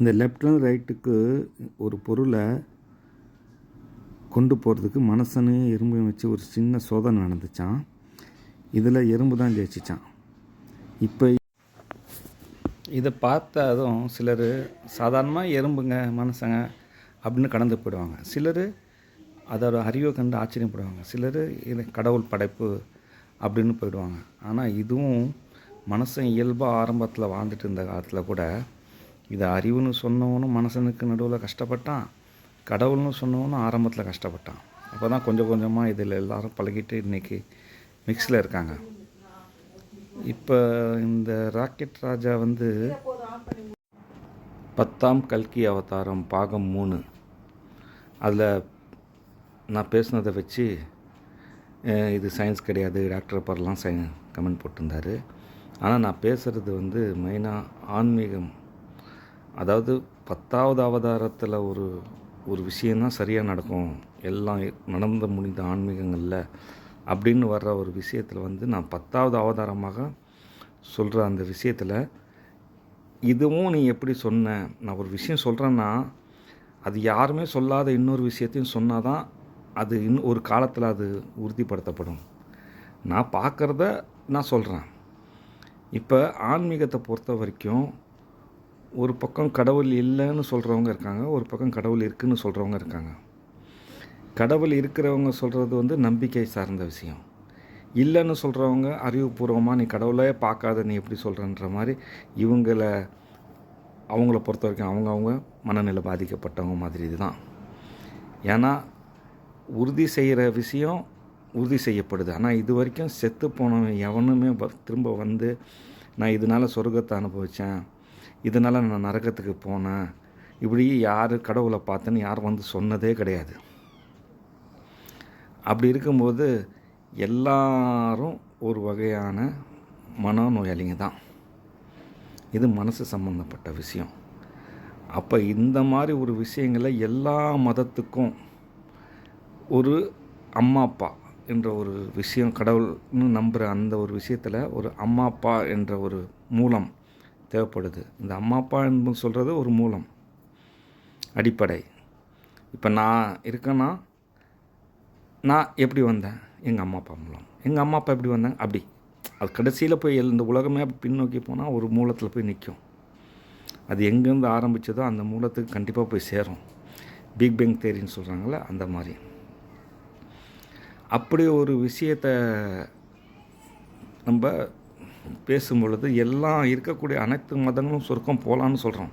இந்த லெஃப்ட்லேருந்து ரைட்டுக்கு ஒரு பொருளை கொண்டு போகிறதுக்கு மனுஷனையும் எறும்பையும் வச்சு ஒரு சின்ன சோதனை நடந்துச்சான் இதில் எறும்பு தான் ஜெயிச்சிச்சான் இப்போ இதை பார்த்ததும் சிலர் சாதாரணமாக எறும்புங்க மனுஷங்க அப்படின்னு கடந்து போயிடுவாங்க. சிலர் அதோட அறிவை கண்டு ஆச்சரியப்படுவாங்க. சிலர் இது கடவுள் படைப்பு அப்படின்னு போயிடுவாங்க. ஆனால் இதுவும் மனுஷன் இயல்பாக ஆரம்பத்தில் வாழ்ந்துட்டு இருந்த காலத்தில் கூட இது அறிவுன்னு சொன்னவனும் மனசனுக்கு நடுவில் கஷ்டப்பட்டான் கடவுள்னு சொன்னவனும் ஆரம்பத்தில் கஷ்டப்பட்டான். அப்போ தான் கொஞ்சம் கொஞ்சமாக இதில் எல்லாரும் பழகிட்டு இன்றைக்கி மிக்ஸில் இருக்காங்க. இப்போ இந்த ராக்கெட் ராஜா வந்து பத்தாம் கல்கி அவதாரம் பாகம் மூணு. அதில் நான் பேசுனதை வச்சு இது சயின்ஸ் கிடையாது டாக்டர் பரலாம் சை கமெண்ட் போட்டிருந்தாரு. ஆனால் நான் பேசுகிறது வந்து மெயினாக ஆன்மீகம் அதாவது பத்தாவது அவதாரத்தில் ஒரு ஒரு விஷயந்தான் சரியாக நடக்கும். எல்லாம் நடந்து முடிந்த ஆன்மீகங்களில் அப்படின்னு வர்ற ஒரு விஷயத்தில் வந்து நான் பத்தாவது அவதாரமாக சொல்கிற அந்த விஷயத்தில் இதுவும் நீ எப்படி சொன்ன? நான் ஒரு விஷயம் சொல்கிறேன்னா அது யாருமே சொல்லாத இன்னொரு விஷயத்தையும் சொன்னால் தான் அது இன்னும் ஒரு காலத்தில் அது உறுதிப்படுத்தப்படும். நான் பார்க்குறத நான் சொல்கிறேன் இப்போ ஆன்மீகத்தை பொறுத்த வரைக்கும் ஒரு பக்கம் கடவுள் இல்லைன்னு சொல்கிறவங்க இருக்காங்க ஒரு பக்கம் கடவுள் இருக்குன்னு சொல்கிறவங்க இருக்காங்க. கடவுள் இருக்கிறவங்க சொல்கிறது வந்து நம்பிக்கை சார்ந்த விஷயம். இல்லைன்னு சொல்கிறவங்க அறிவுபூர்வமாக நீ கடவுளே பார்க்காத நீ எப்படி சொல்கிறன்ற மாதிரி இவங்கள அவங்கள பொறுத்த வரைக்கும் அவங்க அவங்க மனநிலை பாதிக்கப்பட்டவங்க மாதிரி இதுதான். ஏன்னா உறுதி செய்கிற விஷயம் உறுதி செய்யப்படுது. ஆனால் இது வரைக்கும் செத்து போனவன் எவனுமே வ- திரும்ப வந்து நான் இதனால் சொர்க்கத்தை அனுபவித்தேன் இதனால் நான் நரகத்துக்கு போனேன். இப்படி யார் கடவுளை பார்த்தேன்னு யார் வந்து சொன்னதே கிடையாது. அப்படி இருக்கும்போது எல்லாரும் ஒரு வகையான மனநோயாளிங்க தான். இது மனசு சம்மந்தப்பட்ட விஷயம். அப்போ இந்த மாதிரி ஒரு விஷயங்களை எல்லா மதத்துக்கும் ஒரு அம்மா அப்பா என்ற ஒரு விஷயம் கடவுள்னு நம்புகிற அந்த ஒரு விஷயத்தில் ஒரு அம்மா அப்பா என்ற ஒரு மூலம் தேவைப்படுது. இந்த அம்மா அப்பா என்பது சொல்கிறது ஒரு மூலம் அடிப்படை. இப்போ நான் இருக்கேன்னா நான் எப்படி வந்தேன்? எங்கள் அம்மா அப்பா மூலம். எங்கள் அம்மா அப்பா எப்படி வந்தாங்க? அப்படி. அது கடைசியில் போய் எல்~ இந்த உலகமே பின்னோக்கி போனால் ஒரு மூலத்தில் போய் நிற்கும் அது எங்கேருந்து ஆரம்பிச்சதோ அந்த மூலத்துக்கு கண்டிப்பாக போய் சேரும். பிக் பேங் தேரின்னு சொல்கிறாங்கள அந்த மாதிரி. அப்படி ஒரு விஷயத்தை நம்ம பேசும் பொழுது எல்லாம் இருக்கக்கூடிய அனைத்து மதங்களும் சொர்க்கம் போகலான்னு சொல்கிறோம்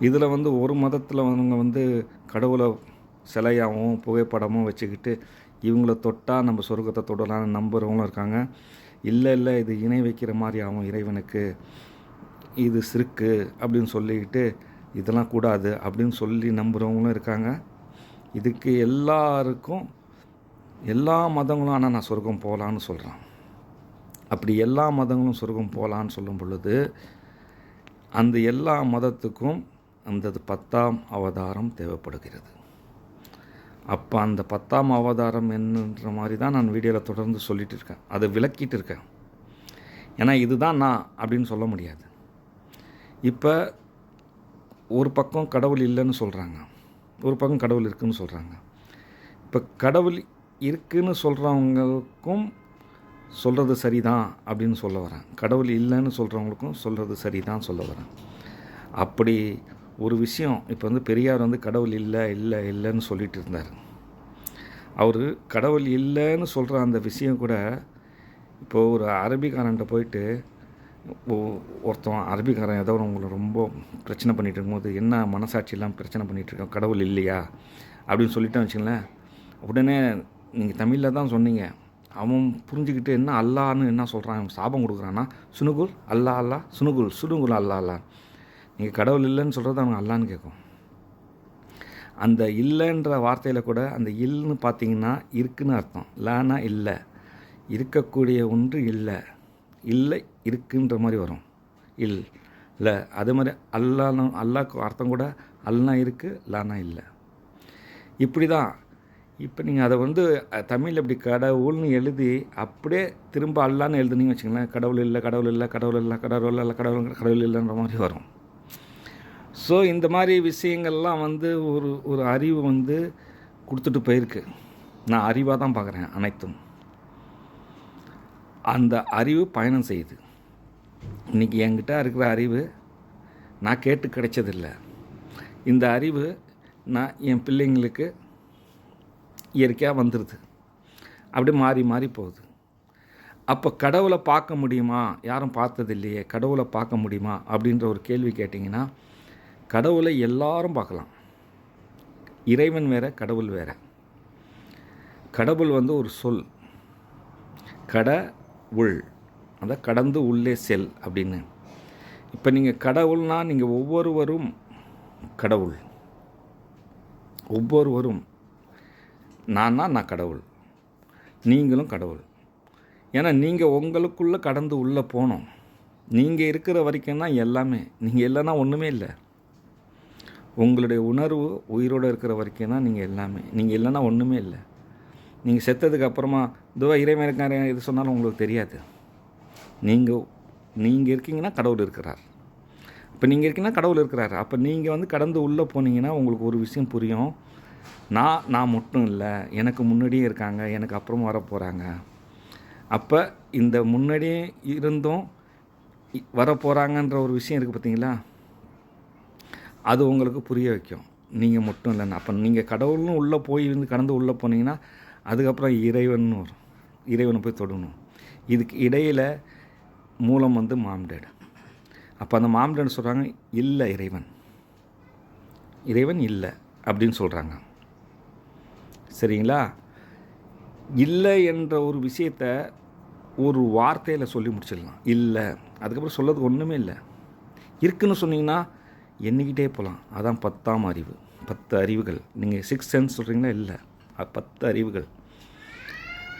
இதில் வந்து ஒரு மதத்தில் அவங்க வந்து கடவுளை சிலையாகவும் புகைப்படமும் வச்சுக்கிட்டு இவங்கள தொட்டால் நம்ம சொர்க்கத்தை தொடலான்னு நம்புகிறவங்களும் இருக்காங்க. இல்லை இல்லை இது இணை வைக்கிற மாதிரி ஆகும் இறைவனுக்கு. இது சிறுக்கு அப்படின்னு சொல்லிக்கிட்டு இதெல்லாம் கூடாது அப்படின்னு சொல்லி நம்புகிறவங்களும் இருக்காங்க. இதுக்கு எல்லாருக்கும் எல்லா மதங்களும் ஆனால் நான் சொர்க்கம் போகலான்னு சொல்கிறேன் அப்படி எல்லா மதங்களும் சொர்க்கம் போகலான்னு சொல்லும் பொழுது அந்த எல்லா மதத்துக்கும் அந்த பத்தாம் அவதாரம் தேவைப்படுகிறது. அப்போ அந்த பத்தாம் அவதாரம் என்னன்ற மாதிரி தான் நான் வீடியோவில் தொடர்ந்து சொல்லிகிட்டு இருக்கேன். அதை விளக்கிட்டு இருக்கேன். ஏன்னா இதுதான் நான் அப்படின்னு சொல்ல முடியாது. இப்போ ஒரு பக்கம் கடவுள் இல்லைன்னு சொல்கிறாங்க ஒரு பக்கம் கடவுள் இருக்குதுன்னு சொல்கிறாங்க இப்போ கடவுள் இருக்குன்னு சொல்கிறவங்களுக்கும் சொல்கிறது சரி தான் அப்படின்னு சொல்ல வரேன். கடவுள் இல்லைன்னு சொல்கிறவங்களுக்கும் சொல்கிறது சரி தான் சொல்ல வரேன். அப்படி ஒரு விஷயம் இப்போ வந்து பெரியார் வந்து கடவுள் இல்லை இல்லை இல்லைன்னு சொல்லிட்டு இருந்தார். அவர் கடவுள் இல்லைன்னு சொல்கிற அந்த விஷயம் கூட இப்போது ஒரு அரபிக்காரன்ட்ட போயிட்டு ஒ- ஒருத்தன் அரபிக்காரன் ஏதோ ஒரு உங்களை ரொம்ப பிரச்சனை பண்ணிகிட்டு இருக்கும்போது என்ன மனசாட்சியெல்லாம் பிரச்சனை பண்ணிகிட்ருக்கோம் கடவுள் இல்லையா? அப்படின்னு சொல்லிட்டேன் வச்சுங்களேன் உடனே நீங்கள் தமிழில் தான் சொன்னீங்க. அவன் புரிஞ்சுக்கிட்டு என்ன அல்லான்னு என்ன சொல்கிறான் சாபம் கொடுக்குறான்னா சுனுகுல் அல்லா அல்லா சுனுகுல் சுனுகுல் அல்லா அல்லா. நீங்கள் கடவுள் இல்லைன்னு சொல்கிறது அவன் அல்லான்னு கேட்கும். அந்த இல்லைன்ற வார்த்தையில் கூட அந்த இல்லைன்னு பார்த்தீங்கன்னா இருக்குன்னு அர்த்தம். லானா இல்லை. இருக்கக்கூடிய ஒன்று இல்லை. இல்லை இருக்குன்ற மாதிரி வரும். இல் இல்லை அதே மாதிரி அல்லான்னு அல்லாக்கு அர்த்தம் கூட அல்லா இருக்குது லானா இல்லை. இப்படி தான் இப்போ நீங்கள் அதை வந்து தமிழ் அப்படி கடவுள்னு எழுதி அப்படியே திரும்ப அல்லான்னு எழுதுனீங்க வச்சுங்களேன் கடவுள் இல்லை கடவுள் இல்லை கடவுள் இல்லை கடவுள் இல்லை கடவுள் கடவுள் இல்லைன்ற மாதிரி வரும். ஸோ இந்த மாதிரி விஷயங்கள்லாம் வந்து ஒரு ஒரு அறிவு வந்து கொடுத்துட்டு போயிருக்கு. நான் அறிவாக தான் பார்க்குறேன் அனைத்தும். அந்த அறிவு பயணம் செய்யுது. இன்றைக்கி என்கிட்ட இருக்கிற அறிவு நான் கேட்டு கிடைச்சதில்லை. இந்த அறிவு நான் என் பிள்ளைங்களுக்கு இயற்கையாக வந்துடுது அப்படி மாறி மாறி போகுது. அப்போ கடவுளை பார்க்க முடியுமா? யாரும் பார்த்தது இல்லையே கடவுளை பார்க்க முடியுமா? அப்படின்ற ஒரு கேள்வி கேட்டிங்கன்னா கடவுளை எல்லாரும் பார்க்கலாம். இறைவன் வேற கடவுள் வேற. கடவுள் வந்து ஒரு சொல். கட உள் அந்த கடந்து உள்ளே செல் அப்படின்னு. இப்போ நீங்கள் கடவுள்னால் நீங்கள் ஒவ்வொருவரும் கடவுள். ஒவ்வொருவரும். நான்னா நான் கடவுள். நீங்களும் கடவுள். ஏன்னா நீங்கள் உங்களுக்குள்ளே கடந்து உள்ளே போகணும் நீங்கள் இருக்கிற வரைக்கும் தான் எல்லாமே. நீங்கள் இல்லைன்னா ஒன்றுமே இல்லை. உங்களுடைய உணர்வு உயிரோடு இருக்கிற வரைக்கும் தான் நீங்கள் எல்லாமே. நீங்கள் இல்லைன்னா ஒன்றுமே இல்லை. நீங்கள் செத்ததுக்கு அப்புறமா இதுவாக இறைவன் இருக்காரு இது சொன்னாலும் உங்களுக்கு தெரியாது. நீங்கள் நீங்கள் இருக்கீங்கன்னா கடவுள் இருக்கிறார். இப்போ நீங்கள் இருக்கீங்கன்னா கடவுள் இருக்கிறார். அப்போ நீங்கள் வந்து கடந்து உள்ளே போனீங்கன்னா உங்களுக்கு ஒரு விஷயம் புரியும். நான் நான் மட்டும் இல்லை எனக்கு முன்னாடியே இருக்காங்க எனக்கு அப்புறம் வர போகிறாங்க அப்போ இந்த முன்னாடியே இருந்தும் இ- வர போகிறாங்கன்ற ஒரு விஷயம் இருக்குது பார்த்தீங்களா அது உங்களுக்கு புரிய வைக்கும். நீங்கள் மட்டும் இல்லைன்னு. அப்போ நீங்கள் கடவுளும் உள்ளே போய் இருந்து கடந்து உள்ளே போனீங்கன்னா அதுக்கப்புறம் இறைவன் வரும். இறைவனை போய் தொடணும். இதுக்கு இடையில் மூலம் வந்து மாம்டேடு. அப்போ அந்த மாம்டேடு சொல்கிறாங்க இல்லை இறைவன். இறைவன் இல்லை அப்படின்னு சொல்கிறாங்க சரிங்களா? இல்லை என்ற ஒரு விஷயத்த ஒரு வார்த்தையில் சொல்லி முடிச்சிடலாம். இல்லை. அதுக்கப்புறம் சொல்லதுக்கு ஒன்றுமே இல்லை. இருக்குன்னு சொன்னீங்கன்னா எண்ணிக்கிட்டே போகலாம் அதான் பத்தாம் அறிவு. பத்து அறிவுகள். நீங்கள் சிக்ஸ் சென்ஸ் சொல்கிறீங்களா இல்லை. அது பத்து அறிவுகள்.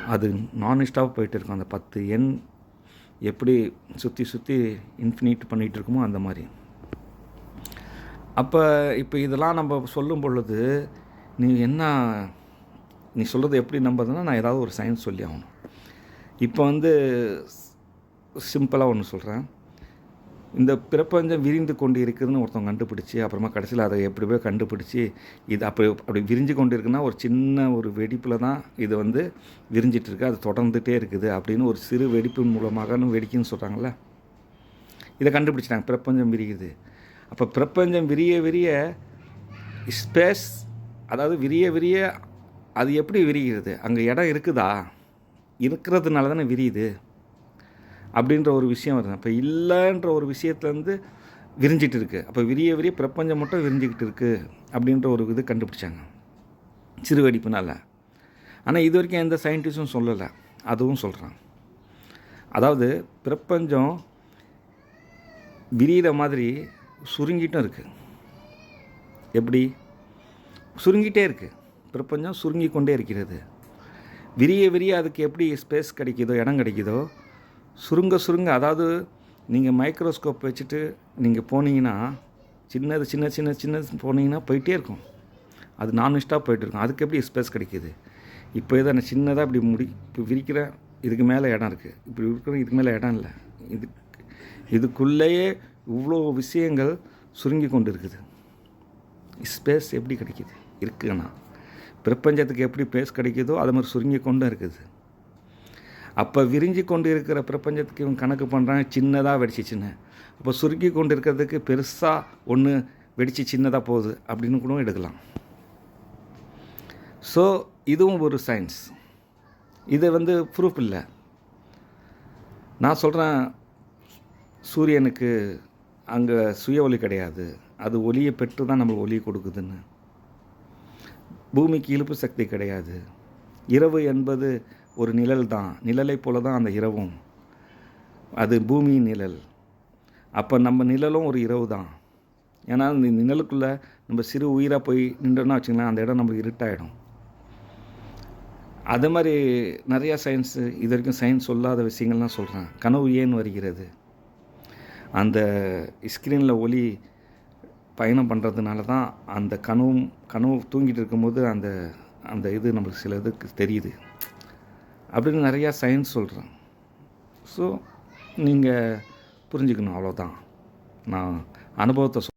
அது நான்ஸ்டாப் போயிட்டு இருக்கும். அந்த பத்து எண் எப்படி சுற்றி சுற்றி இன்ஃபினிட் பண்ணிகிட்டு இருக்குமோ அந்த மாதிரி. அப்போ இப்போ இதெல்லாம் நம்ம சொல்லும் பொழுது நீ என்ன நீ சொல்கிறது எப்படி நம்புறதுன்னா நான் ஏதாவது ஒரு சயின்ஸ் சொல்லி ஆகணும். இப்போ வந்து சிம்பிளாக ஒன்று சொல்கிறேன் இந்த பிரபஞ்சம் விரிந்து கொண்டு இருக்குதுன்னு ஒருத்தவங்க கண்டுபிடிச்சி அப்புறமா கடைசியில் அதை எப்படி போய் கண்டுபிடிச்சி இது அப்படி அப்படி விரிஞ்சு கொண்டு இருக்குன்னா ஒரு சின்ன ஒரு வெடிப்பில் தான் இது வந்து விரிஞ்சிட்ருக்கு அது தொடர்ந்துகிட்டே இருக்குது அப்படின்னு ஒரு சிறு வெடிப்பின் மூலமாக வெடிக்குன்னு சொல்கிறாங்கல்ல இதை கண்டுபிடிச்சிட்டாங்க. பிரபஞ்சம் விரியுது. அப்போ பிரபஞ்சம் விரிய விரிய ஸ்பேஸ் அதாவது விரிய விரிய அது எப்படி விரிகிறது? அங்கே இடம் இருக்குதா? இருக்கிறதுனால தானே விரியுது? அப்படின்ற ஒரு விஷயம் வருது. அப்போ இல்லைன்ற ஒரு விஷயத்துலேருந்து விரிஞ்சிட்டு இருக்குது அப்போ விரிய விரிய பிரபஞ்சம் மட்டும் விரிஞ்சிக்கிட்டு இருக்குது அப்படின்ற ஒரு இது கண்டுபிடிச்சாங்க. சிறுவெடிப்புனால ஆனால் இது வரைக்கும் எந்த சயின்டிஸ்டும் சொல்லலை. அதுவும் சொல்கிறான் அதாவது பிரபஞ்சம் விரிகிற மாதிரி சுருங்கிட்டும் இருக்குது எப்படி? சுருங்கிட்டே இருக்குது பிரபஞ்சம் சுருங்கி கொண்டே இருக்கிறது. விரிய விரிய அதுக்கு எப்படி ஸ்பேஸ் கிடைக்குதோ இடம் கிடைக்குதோ சுருங்க சுருங்க அதாவது நீங்கள் மைக்ரோஸ்கோப் வச்சுட்டு நீங்கள் போனீங்கன்னா சின்னது சின்ன சின்ன சின்னது போனீங்கன்னா போயிட்டே இருக்கும். அது நான் போயிட்டுருக்கும் அதுக்கு எப்படி ஸ்பேஸ் கிடைக்கிது? இப்போ இதை நான் சின்னதாக இப்படி முடி இப்போ விரிக்கிற இதுக்கு மேலே இடம் இருக்குது இப்படி இருக்கிற இதுக்கு மேலே இடம் இல்லை. இது இதுக்குள்ளேயே இவ்வளோ விஷயங்கள் சுருங்கி கொண்டு இருக்குது. ஸ்பேஸ் எப்படி கிடைக்கிது? இருக்குன்னா. பிரபஞ்சத்துக்கு எப்படி பேஸ் கிடைக்குதோ அது மாதிரி சுருங்கி கொண்டும் இருக்குது. அப்போ விரிஞ்சு கொண்டு இருக்கிற பிரபஞ்சத்துக்கு இவன் கணக்கு பண்ணுறான் சின்னதாக வெடிச்சிச்சின்னு. அப்போ சுருங்கி கொண்டு இருக்கிறதுக்கு பெருசாக ஒன்று வெடித்து சின்னதாக போகுது அப்படின்னு கூட எடுக்கலாம். ஸோ இதுவும் ஒரு சயின்ஸ் இது வந்து ப்ரூஃப் இல்லை. நான் சொல்கிறேன் சூரியனுக்கு அங்கே சுய ஒளி கிடையாது. அது ஒளியை பெற்று தான் நம்மளுக்கு ஒளி கொடுக்குதுன்னு. பூமிக்கு இழுப்பு சக்தி கிடையாது. இரவு என்பது ஒரு நிழல் தான். நிழலைப் போல தான் அந்த இரவும். அது பூமியின் நிழல். அப்போ நம்ம நிழலும் ஒரு இரவு தான். ஏன்னா இந்த நிழலுக்குள்ளே நம்ம சிறு உயிராக போய் நின்றோன்னா வச்சுங்களேன் அந்த இடம் நம்மளுக்கு இருட்டாயிடும். அது மாதிரி நிறையா சயின்ஸ் இது வரைக்கும் சயின்ஸ் சொல்லாத விஷயங்கள்லாம் சொல்கிறேன் கனவு ஏன் வருகிறது? அந்த ஸ்க்ரீனில் ஒளி பயணம் பண்ணுறதுனால தான் அந்த கனவும் கனவு தூங்கிட்டு இருக்கும்போது அந்த அந்த இது நம்மளுக்கு சில இதுக்கு தெரியுது. அப்படின்னு நிறையா சயின்ஸ் சொல்கிறேன் ஸோ நீங்கள் புரிஞ்சுக்கணும் அவ்வளோதான் நான் அனுபவத்தை சொல்